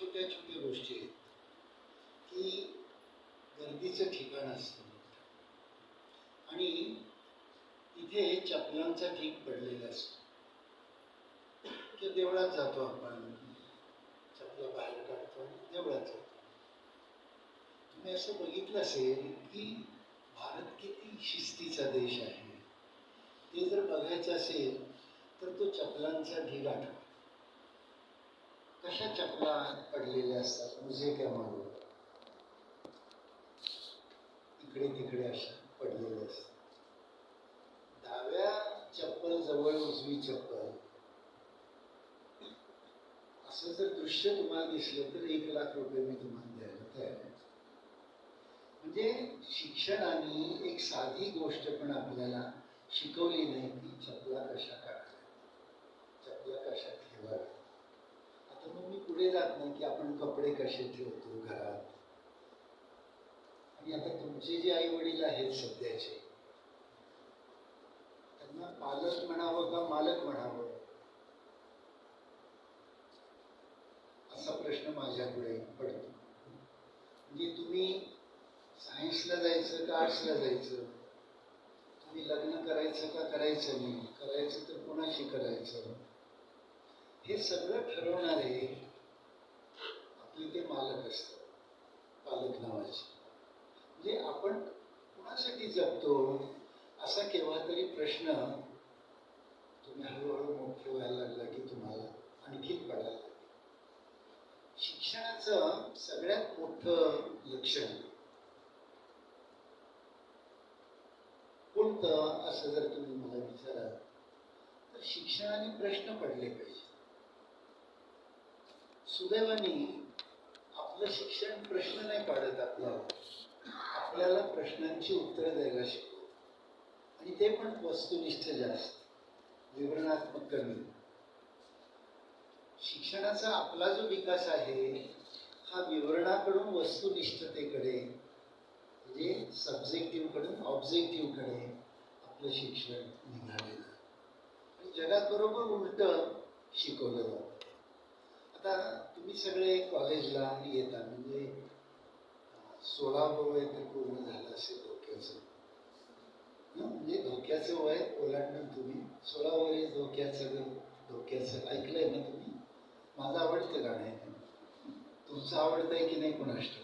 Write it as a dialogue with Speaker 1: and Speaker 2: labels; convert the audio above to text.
Speaker 1: छोट्या छोट्या गोष्टी आहेत. की गर्दीचं ठिकाण असतं. आणि तिथे चपलांचा ढीक पडलेला असतो. तर देवळात जातो आपण. चपला बाहेर काढतो आणि देवळात जातो. तुम्ही असं बघितलं असेल की भारत किती शिस्तीचा देश आहे. ते जर बघायचं असेल तर तो चपलांचा ढीग आठवा. कशा चपला पडलेल्या असतात? मुझे काय मारू इकडे तिकडे अशा पडलेल्या असतात. डाव्या चप्पल जवळ उजवी चप्पल. असं जर दृश्य तुम्हाला दिसलं तर एक लाख रुपये मी तुम्हाला द्यायला तयार आहे. म्हणजे शिक्षणाने एक साधी गोष्ट पण आपल्याला शिकवली नाही की चपला कशा काढा चपला कशा ठेवाव्या आता मग मी नाही की आपण कपडे कसे ठेवतो घरात? आणि आता तुमचे जे आई वडील आहेत सध्याचे त्यांना पालक म्हणावं का मालक म्हणावं? असा प्रश्न माझ्यापुढे पडतो. म्हणजे तुम्ही सायन्सला जायचं का आर्ट्सला जायचं? तुम्ही लग्न करायचं का करायचं नाही? करायचं तर कोणाशी करायचं? हे सगळं ठरवणार आपले ते मालक असतात पालक नावाचे म्हणजे आपण कुणासाठी जगतो असा केव्हा तरी प्रश्न तुम्ही हळूहळू मोठे व्हायला लागला की तुम्हाला आणखी पडायला लागेल. शिक्षणाचं सगळ्यात मोठं लक्षण कोणतं असं जर तुम्ही मला विचारा तर शिक्षणाने प्रश्न पडले पाहिजे. सुदैवाने आपलं शिक्षण प्रश्न नाही पाडत आपल्याला आपल्याला प्रश्नांची उत्तरं द्यायला शिकतो आणि ते पण वस्तुनिष्ठ जास्त. विवरणात्मक कमी. शिक्षणाचा आपला जो विकास आहे हा विवरणाकडून वस्तुनिष्ठतेकडे म्हणजे सब्जेक्टिव्हकडून ऑब्जेक्टिव्हकडे आपलं शिक्षण निघालेलं आणि जगाबरोबर उलट शिकवलं जातं. आता तुम्ही सगळे कॉलेजला येता म्हणजे सोळा वय तर पूर्ण झालं असेल धोक्याचं. म्हणजे धोक्याचं वय ओलांडून तुम्ही सोळा वय धोक्याचं धोक्याचं ऐकलंय ना तुम्ही? माझं आवडतं गाणं आहे तुमचं आवडतंय की नाही कोणाष्ट?